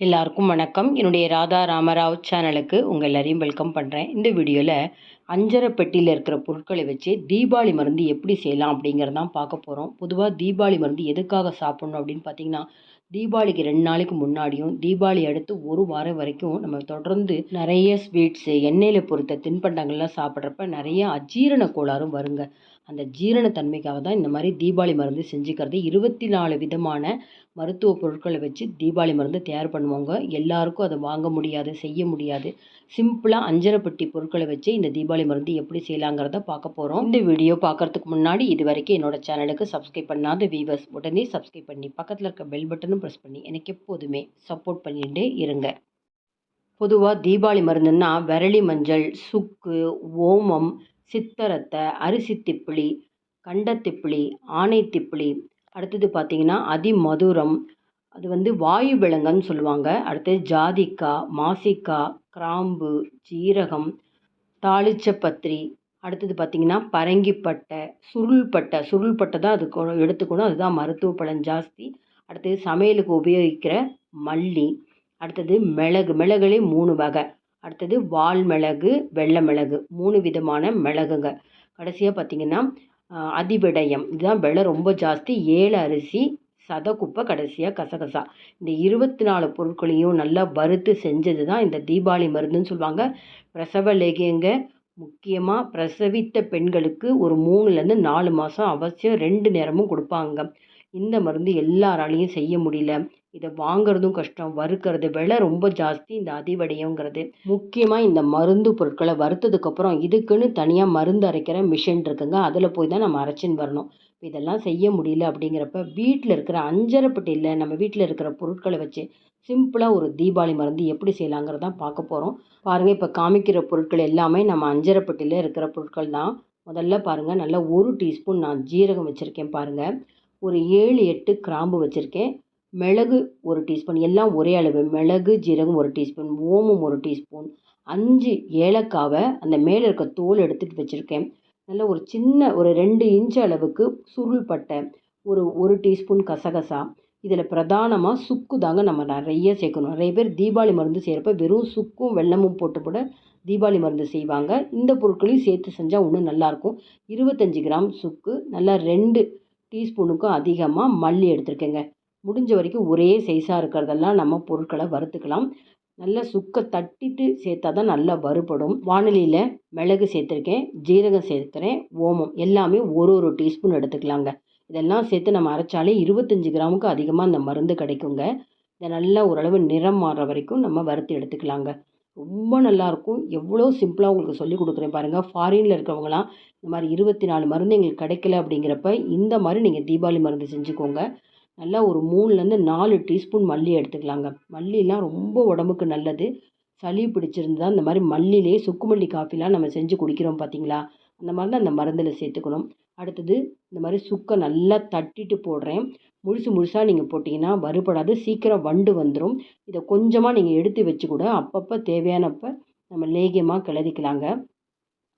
எல்லாருக்கும் வணக்கம். என்னுடைய ராதா ராமராவ் சேனலுக்கு உங்கள் எல்லாரையும் வெல்கம் பண்ணுறேன் இந்த வீடியோவில் அஞ்சரை பெட்டியில் இருக்கிற பொருட்களை வச்சு தீபாவளி மருந்து எப்படி செய்யலாம் அப்படிங்கிறதான் பார்க்க போகிறோம் பொதுவாக தீபாவளி மருந்து எதுக்காக சாப்பிட்ணும் அப்படின்னு பார்த்தீங்கன்னா தீபாவளிக்கு ரெண்டு நாளைக்கு முன்னாடியும் தீபாவளி அடுத்து ஒரு வாரம் வரைக்கும் நம்ம தொடர்ந்து நிறைய ஸ்வீட்ஸு எண்ணெயில் பொறுத்த தின்பண்டங்கள்லாம் சாப்பிட்றப்ப நிறைய அஜீரண கோளாறும் வருங்க. அந்த ஜீரணத்தன்மைக்காக தான் இந்த மாதிரி தீபாவளி மருந்து செஞ்சுக்கிறது. இருபத்தி நாலு விதமான மருத்துவ பொருட்களை வச்சு தீபாவளி மருந்து தயார் பண்ணுவாங்க. எல்லாருக்கும் அதை வாங்க முடியாது செய்ய முடியாது. சிம்பிளாக அஞ்சரைப்பட்டி பொருட்களை வச்சு இந்த தீபாவளி மருந்து எப்படி செய்யலாங்கிறத பார்க்க போகிறோம் இந்த வீடியோ பார்க்குறதுக்கு முன்னாடி இது வரைக்கும் என்னோட சேனலுக்கு சப்ஸ்கிரைப் பண்ணாத வீவர்ஸ் உடனே சப்ஸ்கிரைப் பண்ணி பக்கத்தில் இருக்க பெல் பட்டனும் ப்ரெஸ் பண்ணி எனக்கு எப்போதுமே சப்போர்ட் பண்ணிகிட்டே இருங்க. பொதுவாக தீபாவளி மருந்துன்னா விரலி மஞ்சள் சுக்கு ஓமம் சித்தரத்தை அரிசி திப்பிலி கண்டத்திப்பிலி ஆனை அடுத்தது பார்த்திங்கன்னா அதிமதுரம் அது வந்து வாயு விலங்கன்னு சொல்லுவாங்க. அடுத்தது ஜாதிக்காய் மாசிக்காய் கிராம்பு ஜீரகம் தாளிச்சப்பத்திரி அடுத்தது பார்த்திங்கன்னா பரங்கிப்பட்டை சுருள்பட்டை சுருள்பட்டை தான் அதுக்கு எடுத்துக்கணும். அதுதான் மருத்துவ பலன் ஜாஸ்தி. அடுத்தது சமையலுக்கு உபயோகிக்கிற மல்லி அடுத்தது மிளகு மிளகுலே மூணு வகை. அடுத்தது வால் மிளகு வெள்ளை மிளகு மூணு விதமான மிளகுங்க. கடைசியாக பார்த்திங்கன்னா அதிவிடயம். இதுதான் விலை ரொம்ப ஜாஸ்தி. ஏழு அரிசி சதக்குப்பை கடைசியாக கசகசா. இந்த இருபத்தி நாலு பொருட்களையும் நல்லா வறுத்து செஞ்சது தான் இந்த தீபாவளி மருந்துன்னு சொல்லுவாங்க. பிரசவ லேகியங்க. முக்கியமாக பிரசவித்த பெண்களுக்கு ஒரு மூணுலேருந்து நாலு மாதம் அவசியம் ரெண்டு நேரமும் கொடுப்பாங்க. இந்த மருந்து எல்லாராலையும் செய்ய முடியல. இதை வாங்குறதும் கஷ்டம் வறுக்கிறது விலை ரொம்ப ஜாஸ்தி இந்த அதிவடையங்கிறது. முக்கியமாக இந்த மருந்து பொருட்களை வறுத்ததுக்கப்புறம் இதுக்குன்னு தனியாக மருந்து அரைக்கிற மிஷின் இருக்குங்க. அதில் போய் தான் நம்ம அரைச்சின்னு வரணும். இதெல்லாம் செய்ய முடியல அப்படிங்கிறப்ப வீட்டில் இருக்கிற அஞ்சரைப்பட்டியில் நம்ம வீட்டில் இருக்கிற பொருட்களை வச்சு சிம்பிளாக ஒரு தீபாவளி மருந்து எப்படி செய்யலாங்கிறதான் பார்க்க போகிறோம் பாருங்கள் இப்போ காமிக்கிற பொருட்கள் எல்லாமே நம்ம அஞ்சரைப்பட்டியில் இருக்கிற பொருட்கள் தான். முதல்ல பாருங்கள் நல்லா ஒரு டீஸ்பூன் நான் ஜீரகம் வச்சுருக்கேன் பாருங்கள் ஒரு ஏழு எட்டு கிராம்பு வச்சுருக்கேன். மிளகு ஒரு டீஸ்பூன் எல்லாம் ஒரே அளவு. மிளகு ஜீரகம் ஒரு டீஸ்பூன் ஓமம் ஒரு டீஸ்பூன் அஞ்சு ஏலக்காவை அந்த மேலே இருக்க தோல் எடுத்துகிட்டு வச்சுருக்கேன். நல்ல ஒரு சின்ன ஒரு ரெண்டு இன்ச் அளவுக்கு சுருள் பட்டை ஒரு ஒரு டீஸ்பூன் கசகசா. இதில் பிரதானமாக சுக்கு தாங்க நம்ம நிறைய சேர்க்கணும். நிறைய பேர் தீபாவளி மருந்து செய்கிறப்ப வெறும் சுக்கும் வெள்ளமும் போட்டு கூட தீபாவளி மருந்து செய்வாங்க. இந்த பொருட்களையும் சேர்த்து செஞ்சால் இன்னும் நல்லாயிருக்கும். இருபத்தஞ்சி கிராம் சுக்கு நல்லா ரெண்டு டீஸ்பூனுக்கும் அதிகமாக மல்லி எடுத்துருக்கேங்க. முடிஞ்ச வரைக்கும் ஒரே சைஸாக இருக்கிறதெல்லாம் நம்ம பொருட்களை வறுத்துக்கலாம். நல்லா சுக்கை தட்டிட்டு சேர்த்தா தான் நல்லா வறுபடும். வானலியில் மிளகு சேர்த்துருக்கேன் ஜீரகம் சேர்த்துறேன் ஓமம் எல்லாமே ஒரு ஒரு டீஸ்பூன் எடுத்துக்கலாங்க. இதெல்லாம் சேர்த்து நம்ம அரைச்சாலே இருபத்தஞ்சி கிராமுக்கு அதிகமாக அந்த மருந்து கிடைக்குங்க. இதை நல்லா ஓரளவு நிறம் மாறுற வரைக்கும் நம்ம வறுத்து எடுத்துக்கலாங்க. ரொம்ப நல்லாயிருக்கும் எவ்வளோ சிம்பிளாக உங்களுக்கு சொல்லி கொடுக்குறேன் பாருங்கள் ஃபாரினில் இருக்கிறவங்களாம் இந்த மாதிரி இருபத்தி நாலு மருந்து எங்களுக்கு கிடைக்கல அப்படிங்கிறப்ப இந்த மாதிரி நீங்கள் தீபாவளி மருந்து செஞ்சுக்கோங்க. நல்லா ஒரு மூணுலேருந்து நாலு டீஸ்பூன் மல்லி எடுத்துக்கலாங்க. மல்லிலாம் ரொம்ப உடம்புக்கு நல்லது. சளி பிடிச்சிருந்தா இந்த மாதிரி மல்லிலே சுக்குமல்லி காஃபிலாம் நம்ம செஞ்சு குடிக்கிறோம் பார்த்தீங்களா அந்த மாதிரி தான் அந்த மருந்தில் சேர்த்துக்கணும். அடுத்தது இந்த மாதிரி சுக்கை நல்லா தட்டிட்டு போடுறேன். முழுசு முழுசாக நீங்கள் போட்டிங்கன்னா வறுபடாது. சீக்கிரம் வண்டு வந்துடும் இதை கொஞ்சமாக நீங்கள் எடுத்து வச்சு கூட அப்பப்போ தேவையானப்போ நம்ம லேகியமாக கிளறிக்கலாங்க.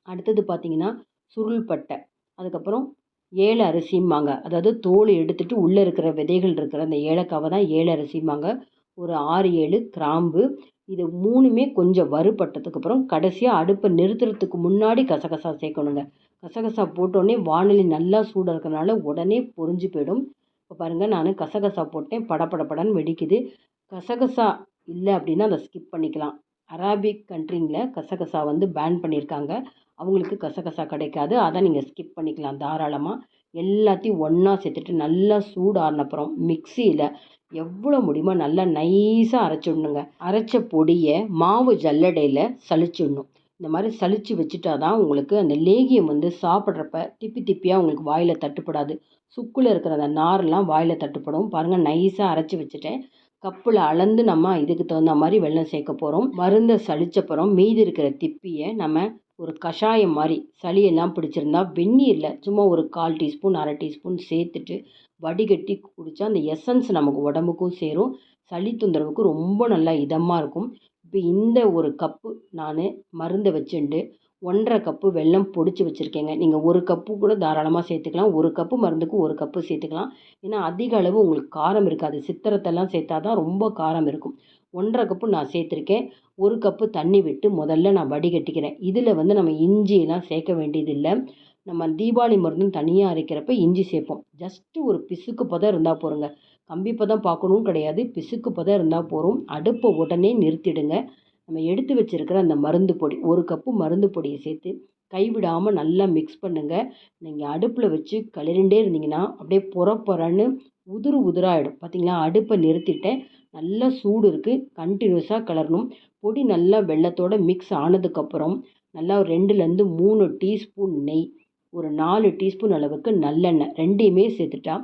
அடுத்தது பார்த்திங்கன்னா சுருள்பட்டை அதுக்கப்புறம் ஏல அரிசிம்பாங்க. அதாவது தோல் எடுத்துட்டு உள்ளே இருக்கிற விதைகள் இருக்கிற அந்த ஏலக்காவை தான் ஏல அரிசிம்பாங்க. ஒரு ஆறு ஏழு கிராம்பு. இது மூணுமே கொஞ்சம் வறுபட்டதுக்கப்புறம் கடைசியாக அடுப்பை நிறுத்துறதுக்கு முன்னாடி கசகசா சேர்க்கணுங்க. கசகசா போட்டோடனே வானொலி நல்லா சூடாக இருக்கிறனால உடனே பொறிஞ்சு போயிடும். இப்போ பாருங்கள் நான் கசகசா போட்டேன். படப்படப்படன்னு வெடிக்குது. கசகசா இல்லை அப்படின்னா அதை ஸ்கிப் பண்ணிக்கலாம். அராபிக் கண்ட்ரிங்கில் கசகசா வந்து பேன் பண்ணியிருக்காங்க. அவங்களுக்கு கசகசா கிடைக்காது. அதை நீங்கள் ஸ்கிப் பண்ணிக்கலாம் தாராளமாக எல்லாத்தையும் ஒன்றா சேர்த்துட்டு நல்லா சூடானப்புறம் மிக்சியில் எவ்வளோ முடியுமோ நல்லா நைஸாக அரைச்சிடணுங்க. அரைச்ச பொடியை மாவு ஜல்லடையில் சளிச்சிடணும். இந்த மாதிரி சளிச்சு வச்சுட்டா தான் உங்களுக்கு அந்த லேகியம் வந்து சாப்பிட்றப்ப திப்பி திப்பியாக உங்களுக்கு வாயில் தட்டுப்படாது. சுக்கில் இருக்கிற அந்த நார்லாம் வாயில் தட்டுப்படும். பாருங்கள் நைஸாக அரைச்சி வச்சுட்டேன். கப்பில் அளந்து நம்ம இதுக்கு தகுந்த மாதிரி வெள்ளம் சேர்க்க போகிறோம் மருந்தை சளிச்சப்புறம் மீதி இருக்கிற திப்பியை நம்ம ஒரு கஷாயம் மாதிரி சளியெல்லாம் பிடிச்சிருந்தா வெந்நீரில் சும்மா ஒரு கால் டீஸ்பூன் அரை டீஸ்பூன் சேர்த்துட்டு வடிகட்டி குடித்தா அந்த எசன்ஸ் நமக்கு உடம்புக்கும் சேரும். சளி தொந்தரவுக்கு ரொம்ப நல்லா இதமாக இருக்கும். இப்போ இந்த ஒரு கப்பு நான் மருந்தை வச்சுண்டு ஒன்றரை கப்பு வெல்லம் பொடிச்சு வச்சுருக்கேங்க. நீங்கள் ஒரு கப்பு கூட தாராளமாக சேர்த்துக்கலாம். ஒரு கப்பு மருந்துக்கு ஒரு கப்பு சேர்த்துக்கலாம். ஏன்னா அதிக அளவு உங்களுக்கு காரம் இருக்காது. சித்திரத்தெல்லாம் சேர்த்தா தான் ரொம்ப காரம் இருக்கும். ஒன்றரை கப்பு நான் சேர்த்துருக்கேன். ஒரு கப்பு தண்ணி விட்டு முதல்ல நான் வடிகட்டிக்கிறேன் இதில் வந்து நம்ம இஞ்சியெலாம் சேர்க்க வேண்டியதில்லை நம்ம தீபாவளி மருந்தும் தனியாக அரைக்கிறப்ப இஞ்சி சேர்ப்போம். ஜஸ்ட்டு ஒரு பிசுக்கு பதம் இருந்தால் போதுங்க கம்பி பதம் பார்க்கணும் கிடையாது. பிசுக்கு பதம் இருந்தால் போதும் அடுப்பை உடனே நிறுத்திடுங்க. நம்ம எடுத்து வச்சுருக்கிற அந்த மருந்து பொடி ஒரு கப்பு மருந்து பொடியை சேர்த்து கைவிடாமல் நல்லா மிக்ஸ் பண்ணுங்கள் நீங்கள் அடுப்பில் வச்சு கலரிண்டே இருந்தீங்கன்னா அப்படியே புற புறன்னு உதிரு உதிராகிடும் பார்த்தீங்களா அடுப்பை நிறுத்திட்டேன். நல்லா சூடு இருக்குது கண்டினியூஸாக கிளறணும். பொடி நல்லா வெள்ளத்தோடு மிக்ஸ் ஆனதுக்கப்புறம் நல்லா ஒரு ரெண்டுலேருந்து மூணு டீஸ்பூன் நெய் ஒரு நாலு டீஸ்பூன் அளவுக்கு நல்லெண்ணெய் ரெண்டையுமே சேர்த்துட்டா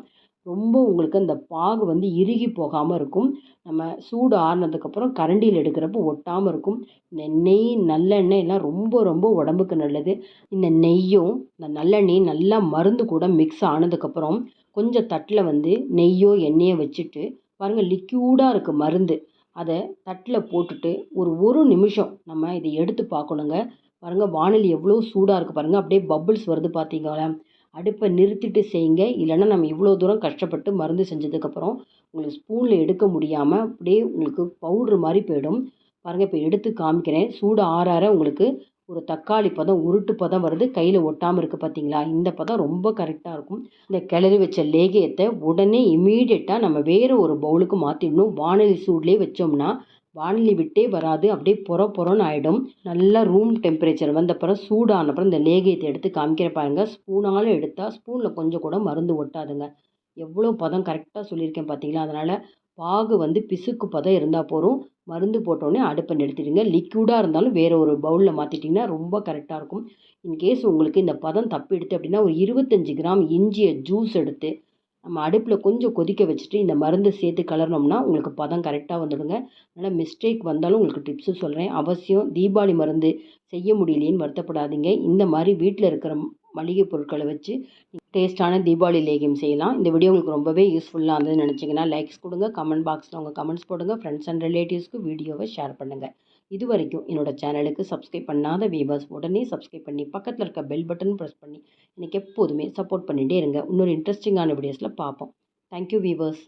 ரொம்ப உங்களுக்கு அந்த பாகு வந்து இறுகி போகாமல் இருக்கும். நம்ம சூடு ஆறுனதுக்கப்புறம் கரண்டியில் எடுக்கிறப்போ ஒட்டாமல் இருக்கும். இந்த நெய் நல்லெண்ணெய் எல்லாம் ரொம்ப ரொம்ப உடம்புக்கு நல்லது. இந்த நெய்யும் இந்த நல்லெண்ணெயும் நல்லா மருந்து கூட மிக்ஸ் ஆனதுக்கப்புறம் கொஞ்சம் தட்டில் வந்து நெய்யோ எண்ணெயோ வச்சுட்டு பாருங்கள் லிக்யூடாக இருக்குது மருந்து. அதை தட்டில் போட்டுட்டு ஒரு ஒரு நிமிஷம் நம்ம இதை எடுத்து பார்க்கணுங்க. பாருங்கள் வானிலை எவ்வளோ சூடாக இருக்குது பாருங்கள் அப்படியே பபுள்ஸ் வருது பார்த்தீங்களா? அடுப்பை நிறுத்திட்டு செய்யுங்க. இல்லைன்னா நம்ம இவ்வளோ தூரம் கஷ்டப்பட்டு மருந்து செஞ்சதுக்கப்புறம் உங்களுக்கு ஸ்பூனில் எடுக்க முடியாமல் அப்படியே உங்களுக்கு பவுட்ரு மாதிரி போயிடும். பாருங்கள் இப்போ எடுத்து காமிக்கிறேன். சூடு ஆற ஆற உங்களுக்கு ஒரு தக்காளி பதம் உருட்டு பதம் வருது கையில் ஒட்டாமல் இருக்குது பார்த்தீங்களா இந்த பதம் ரொம்ப கரெக்டாக இருக்கும். இந்த கிளறி வச்ச லேகியத்தை உடனே இமீடியட்டாக நம்ம வேறு ஒரு பவுலுக்கு மாற்றிடணும் வானொலி சூட்லேயே வச்சோம்னா வானிலை விட்டே வராது. அப்படியே புற புறன்னு ஆகிடும் நல்லா ரூம் டெம்பரேச்சர் வந்தப்புறம் சூடானப்புறம் இந்த லேகியத்தை எடுத்து காமிக்கிற பாருங்கள் ஸ்பூனால் எடுத்தால் ஸ்பூனில் கொஞ்சம் கூட மருந்து ஒட்டாதுங்க. எவ்வளோ பதம் கரெக்டாக சொல்லியிருக்கேன் பார்த்தீங்களா அதனால் பாகு வந்து பிசுக்கு பதம் இருந்தால் போதும். மருந்து போட்டோடனே அடுப்பை நிறுத்திடுங்க. லிக்யூடாக இருந்தாலும் வேறு ஒரு பவுலில் மாற்றிட்டிங்கன்னா ரொம்ப கரெக்டாக இருக்கும். இன்கேஸ் உங்களுக்கு இந்த பதம் தப்பு எடுத்து அப்படின்னா ஒரு இருபத்தஞ்சி கிராம் இஞ்சியை ஜூஸ் எடுத்து நம்ம அடுப்பில் கொஞ்சம் கொதிக்க வச்சுட்டு இந்த மருந்து சேர்த்து கலர்னோம்னா உங்களுக்கு பதம் கரெக்டாக வந்துடுங்க. அதனால் மிஸ்டேக் வந்தாலும் உங்களுக்கு டிப்ஸு சொல்கிறேன் அவசியம் தீபாவளி மருந்து செய்ய முடியலேன்னு வருத்தப்படாதீங்க. இந்த மாதிரி வீட்டில் இருக்கிற மளிகை பொருட்களை வச்சு டேஸ்ட்டான தீபாவளி லேகியம் செய்யலாம். இந்த வீடியோ உங்களுக்கு ரொம்பவே யூஸ்ஃபுல்லாக இருந்ததுன்னு நினச்சிங்கன்னா லைக்ஸ் கொடுங்க. கமெண்ட் பாக்ஸில் உங்கள் கமெண்ட்ஸ் போடுங்க. ஃப்ரெண்ட்ஸ் அண்ட் ரிலேட்டிவ்ஸ்க்கு வீடியோவை ஷேர் பண்ணுங்கள் இது வரைக்கும் என்னோடய சேனலுக்கு சப்ஸ்கிரைப் பண்ணாத வீவர்ஸ் உடனே சப்ஸ்கிரைப் பண்ணி பக்கத்தில் இருக்க பெல் பட்டன் ப்ரெஸ் பண்ணி எனக்கு எப்போதுமே சப்போர்ட் பண்ணிகிட்டே இருங்க. இன்னொரு இன்ட்ரெஸ்டிங்கான வீடியோஸில் பார்ப்போம். Thank you viewers